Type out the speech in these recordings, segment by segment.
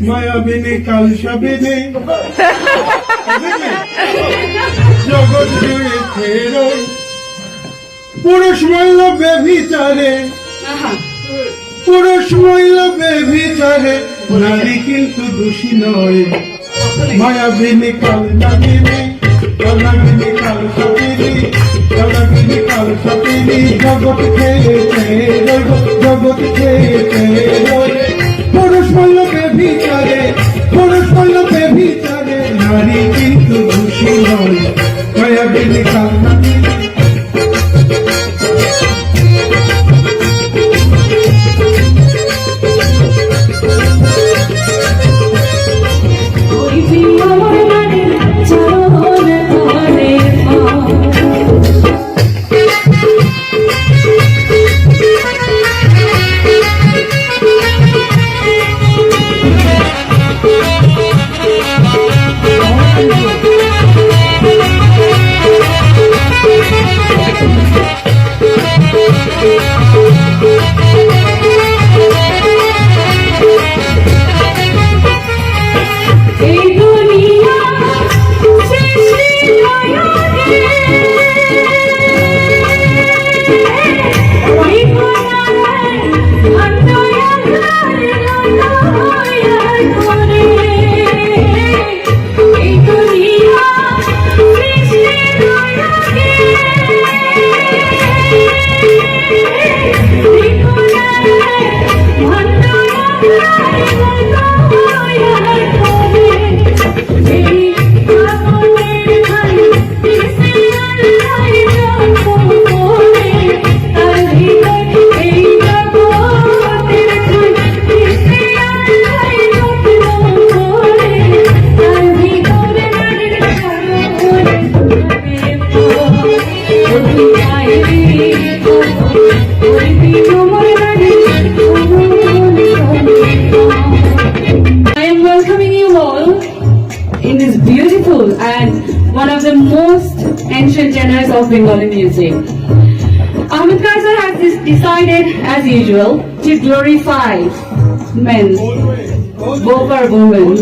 মায়াবিনী কাল সবিনী জগৎ জুড়ে ফেরো পুরুষ মহিল বেভিচারে পুরুষ মহিল বেভিচারে নারী কিন্তু দোষী নয়। মায়া মায়াবিনী কাল নাগিনী কালাগিনী কাল সবিনী কালাগিনী কাল সবিনী জগৎ খেয়েছে জগৎ খেয়েছে Bengali music. Ahmed Kaiser has this decided, as usual, to glorify men, Bopar women.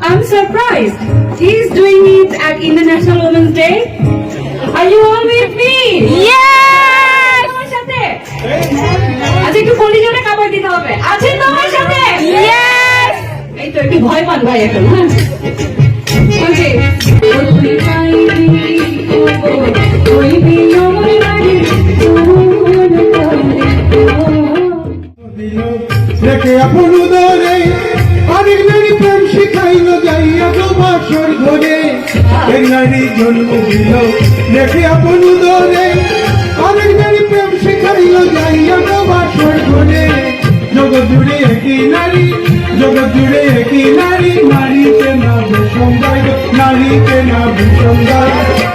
I'm surprised. He's doing it at International Women's Day. Are you all with me? Yes! তোমার সাথে? আচ্ছা একটু কলিজনে কাপড় দিতে হবে আছে তোমার সাথে এই তো একটু ভয় পান ভাই এখন হ্যাঁ জন্ম দিল দেখে আপন উদরে অনেক নারী প্রেম শিখাইল, যাইয়া বাসর ঘরে। জগৎ জুড়ে একই নারী জগৎ জুড়ে একই নারী, নারীকে না বিসঙ্গায় নারীকে না বিসঙ্গায়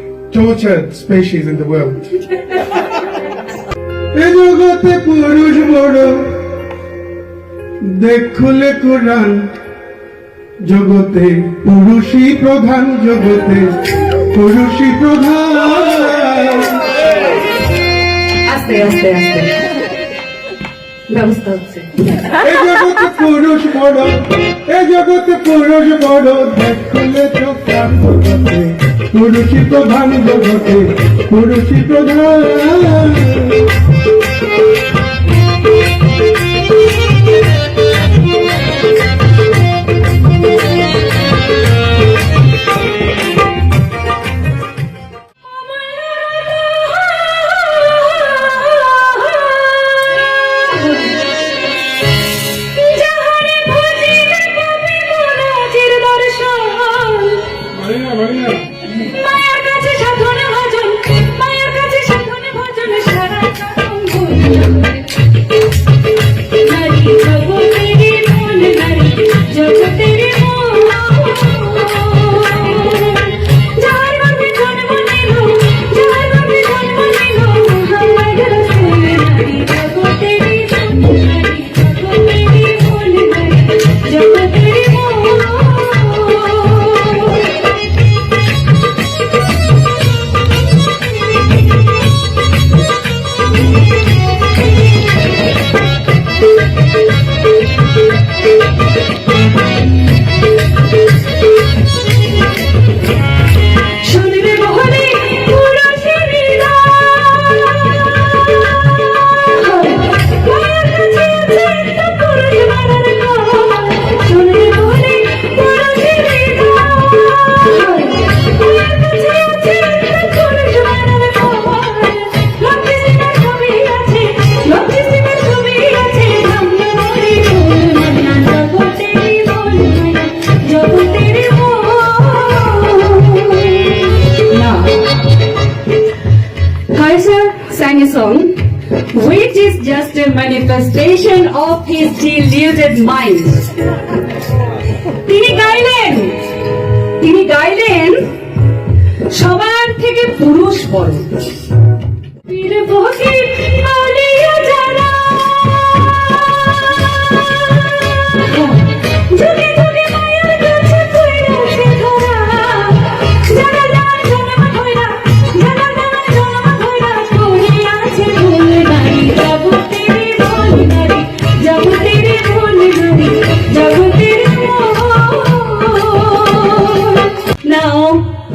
tortured species in the world. জগতে পুরুষ বড় দেখলে কোরআন জগতে পুরুষই প্রধান জগতে পুরুষই প্রধান। আস্তে আস্তে আস্তে। ব্যবস্থা হচ্ছে। এ জগতে পুরুষ বড় এ জগতে পুরুষ বড় দেখলে চোখান জগতে। পুরুষই প্রধান জগতে পুরুষই প্রধান যাহারে Thank you. Professor sang song which is just a manifestation of his deluded mind. তিনি গাইলেন তিনি গাইলেন সবার থেকে পুরুষ বড়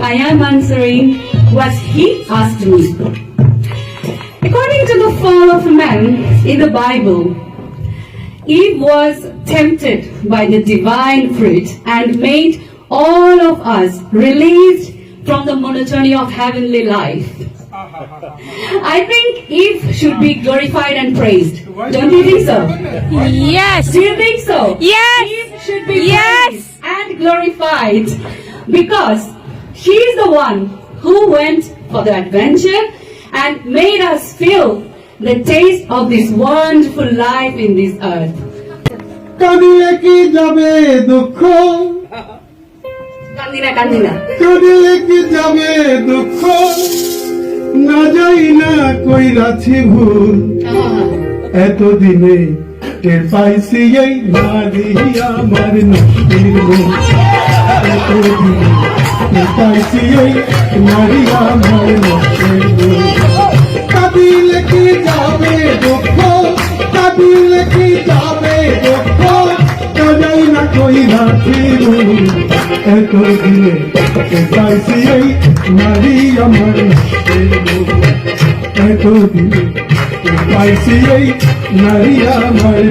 I am answering what he asked me. According to the fall of man in the Bible, Eve was tempted by the divine fruit and made all of us released from the monotony of heavenly life. I think Eve should be glorified and praised. Don't you think so? Yes. Do you think so? Yes. Eve should be Yes. praised and glorified because she is the one who went for the adventure and made us feel the taste of this wonderful life in this earth. কাঁদিলে কি যাবে দুঃখ Kandina, Kandina. কাঁদিলে কি যাবে দুঃখ না যাই না কইরাছি ভুল এতদিনে টের পাইছি এই নারী আমার এতদিনে পাইছি এই নারী আমার কাঁদিলে কি যাবে দুঃখ? কাঁদিলে কি যাবে দুঃখ? কাজাই না কই রাখি এতদিনে টের পাইছি এই নারী আমার এতদিনে টের পাইছি এই নারী আমার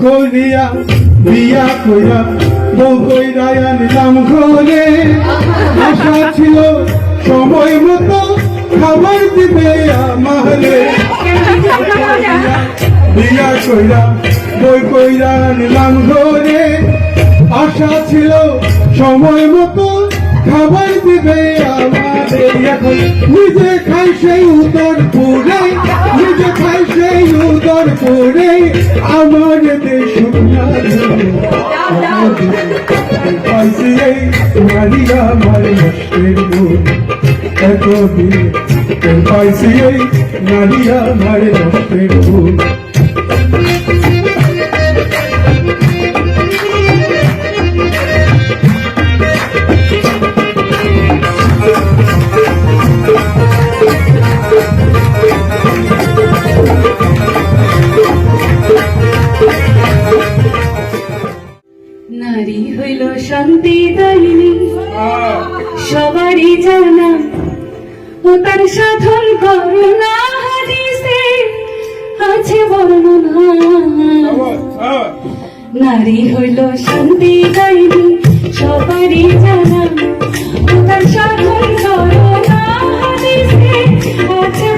সকলিয়া বিয়া কইরা, বউ কইরা আনলাম ঘরে। আশা ছিল সময় মতো খাবার দিবে বিয়া কইরা বই কইরা আনলাম ঘরে। আশা ছিল সময় মতো খাবার দিবে আমারে এখন। নিজে খাই সেই উত্তর পুরে নিজে খাই সেই উত্তর পুরে আমার দেশ মারিয়া নষ্টের গুণ এত দিন পাইছি এই নারিয়া আমার ও তার সাধন করুণা হাদিসে আছে বর্ণনা। নারী হইল শান্তি দায়িনী সবারই জানা। ও তার সাধন করুণা হাদিসে আছে